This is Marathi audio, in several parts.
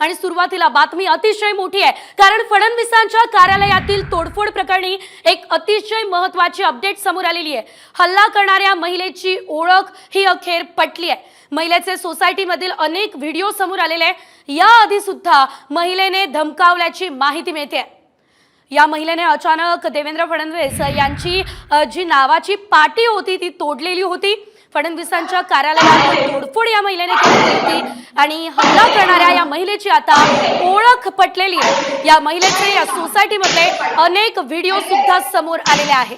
आणि सुरुवातीला बातमी अतिशय मोठी आहे. कारण फडणवीसांच्या कार्यालयातील तोडफोड प्रकरणी एक अतिशय महत्वाची अपडेट समोर आलेली आहे. हल्ला करणाऱ्या महिलेची ओळख ही अखेर पटली आहे. महिलेचे सोसायटीमधील अनेक व्हिडिओ समोर आलेले आहे. याआधी सुद्धा महिलेने धमकावल्याची माहिती मिळते या महिलेने अचानक देवेंद्र फडणवीस यांची जी नावाची पाटी होती ती तोडलेली होती. फडणवीसांच्या कार्यालयात तोडफोड या महिलेने केलेली होती आणि हल्ला करणाऱ्या या महिलेची आता ओळख पटलेली आहे. या महिलेचे या सोसायटीमधले अनेक व्हिडिओ सुद्धा समोर आलेले आहेत.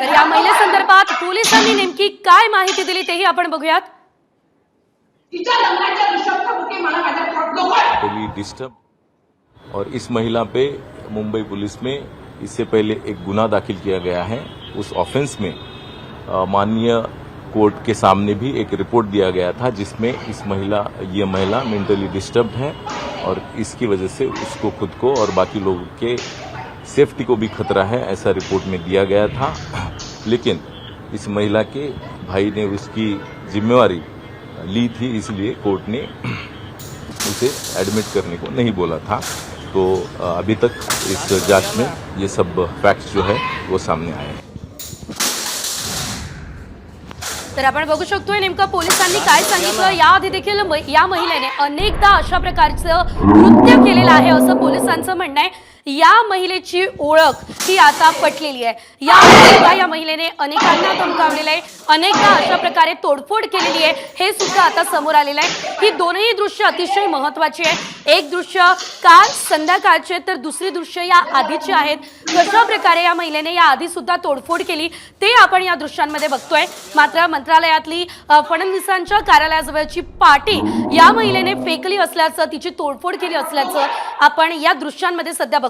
तर या महिलेसंदर्भात पोलिसांनी नेमकी काय माहिती दिली तेही आपण बघूयात. डिस्टर्ब और इस महिला पे मुंबई पुलिस में इससे पहले एक गुना दाखिल किया गया है। उस ऑफेंस में माननीय कोर्ट के सामने भी एक रिपोर्ट दिया गया था जिसमें इस महिला, ये महिला मेंटली डिस्टर्ब है और इसकी वजह से उसको खुद को और बाकी लोगों के सेफ्टी को भी खतरा है, ऐसा रिपोर्ट में दिया गया था। लेकिन इस महिला के भाई ने उसकी जिम्मेवारी ली थी, इसलिए कोर्ट ने उसे एडमिट करने को नहीं बोला था। तो अभी तक इस जांच में ये सब फैक्ट्स जो है वो सामने आए तर आपण बघू शकतोय नेमकं पोलिसांनी काय सांगितलं. याआधी देखील या महिलेने अनेकदा अशा प्रकारचं कृत्य केलेलं आहे असं पोलिसांचं म्हणणं आहे. या महिलेची ओळख ही आता पटलेली आहे. या या महिलेने अनेकांना धमकावलेलं आहे. अनेकदा अशा प्रकारे तोडफोड केलेली आहे. हे सुद्धा आता समोर आलेलं आहे. ही दोनही दृश्य अतिशय महत्वाची आहे. एक दृश्य काल संध्याकाळचे तर दुसरी दृश्य या आधीची आहेत. कशा प्रकारे या महिलेने या आधी सुद्धा तोडफोड केली ते आपण या दृश्यांमध्ये बघतोय. मात्र मंत्रालयातली फडणवीसांच्या कार्यालयाजवळची पाटी या महिलेने फेकली असल्याचं तिची तोडफोड केली असल्याचं आपण या दृश्यांमध्ये सध्या बघतो